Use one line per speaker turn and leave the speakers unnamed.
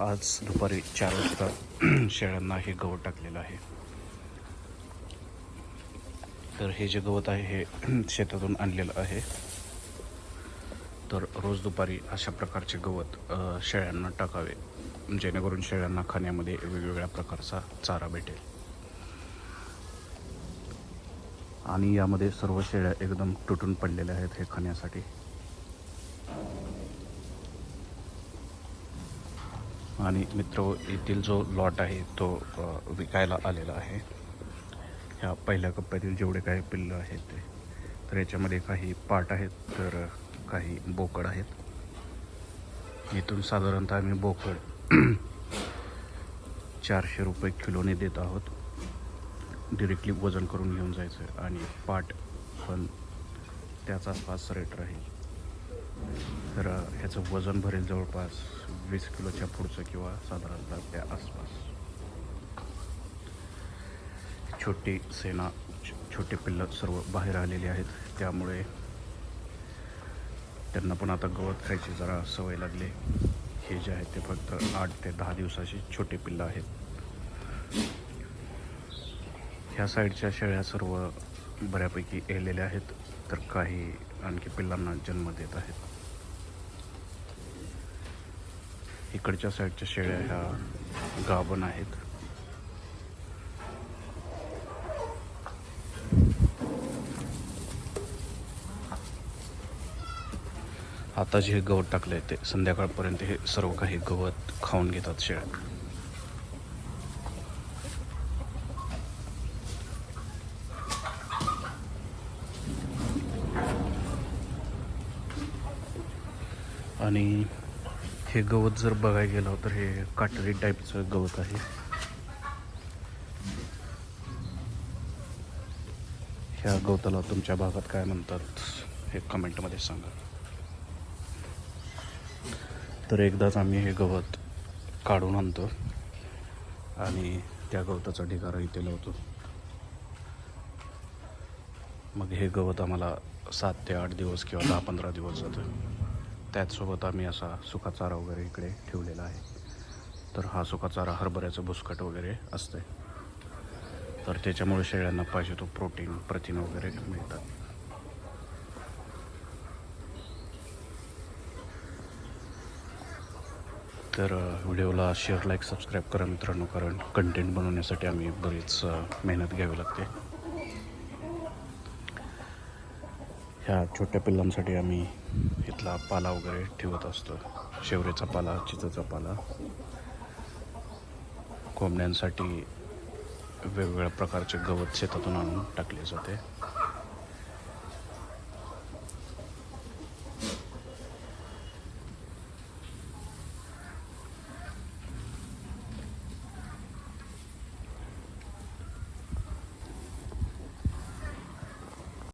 आज दुपारी चार वाजता शेळ्यांना हे गवत टाकलेलं आहे. तर हे जे गवत आहे हे शेतातून आणलेलं आहे. तर रोज दुपारी अशा प्रकारचे गवत शेळ्यांना टाकावे. जेणेकरून शेळ्यांना खाण्यामध्ये वेगवेगळ्या प्रकारचा चारा भेटेल. आणि यामध्ये सर्व शेळ्या एकदम तुटून पडलेल्या आहेत हे खाण्यासाठी. आणि मित्र येथील जो लॉट आहे तो विकायला आलेला आहे. ह्या पहिल्या कप्प्यातील जेवढे काही पिल्लं आहेत ते तर याच्यामध्ये काही पाट आहेत तर काही बोकड आहेत. इथून साधारणतः आम्ही बोकड चारशे रुपये किलोने देत आहोत. डिरेक्टली वजन करून घेऊन जायचं आणि पाट पण त्याचा आसपास रेट राहील. तर ह्याचं वजन भरेल जवळपास वीस किलोच्या पुढचं किंवा साधारणतः त्या आसपास. छोटी सेना छोटे पिल्लं सर्व बाहेर आलेली आहेत. त्यामुळे त्यांना पण आता गवत खायची जरा सवय लागली. हे जे आहेत ते फक्त आठ ते दहा दिवसाची छोटे पिल्लं आहेत. ह्या साईडच्या शेळ्या सर्व बऱ्यापैकी येलेले आहेत तर काही आणखी पिल्लांना जन्म देत आहेत. इकडच्या साईडच्या शेळ्या ह्या गाभण आहेत. आता जे हे गवत टाकलं आहे ते. संध्याकाळपर्यंत हे सर्व काही गवत खाऊन घेतात शेळ्या. आणि हे गवत जर बघायला गेलं तर हे काटेरी टाईपचं गवत आहे. ह्या गवताला तुमच्या भागात काय म्हणतात हे कमेंटमध्ये सांगा. तर एकदाच आम्ही हे गवत काढून आणतो आणि त्या गवताचा ढिगारा इथे लावतो. मग हे गवत आम्हाला सात ते आठ दिवस किंवा दहा पंधरा दिवस जातं. त्याचसोबत आम्ही असा सुका चारा वगैरे इकडे ठेवलेला आहे. तर हा सुका चारा हरभऱ्याचं बुसकट वगैरे असते तर त्याच्यामुळे शेळ्यांना पाहिजे तो प्रोटीन प्रथिन वगैरे मिळतात. तर व्हिडिओला शेअर लाईक सबस्क्राईब करा मित्रांनो कारण कंटेंट बनवण्यासाठी आम्ही बरीच मेहनत घ्यावी लागते. ह्या छोट्या पिल्लांसाठी आम्ही इथला पाला वगैरे ठेवत असतो. शेवरेचा पाला चिचाचा पाला. कोंबड्यांसाठी वेगवेगळ्या प्रकारचे गवत शेतातून आणून टाकले जाते.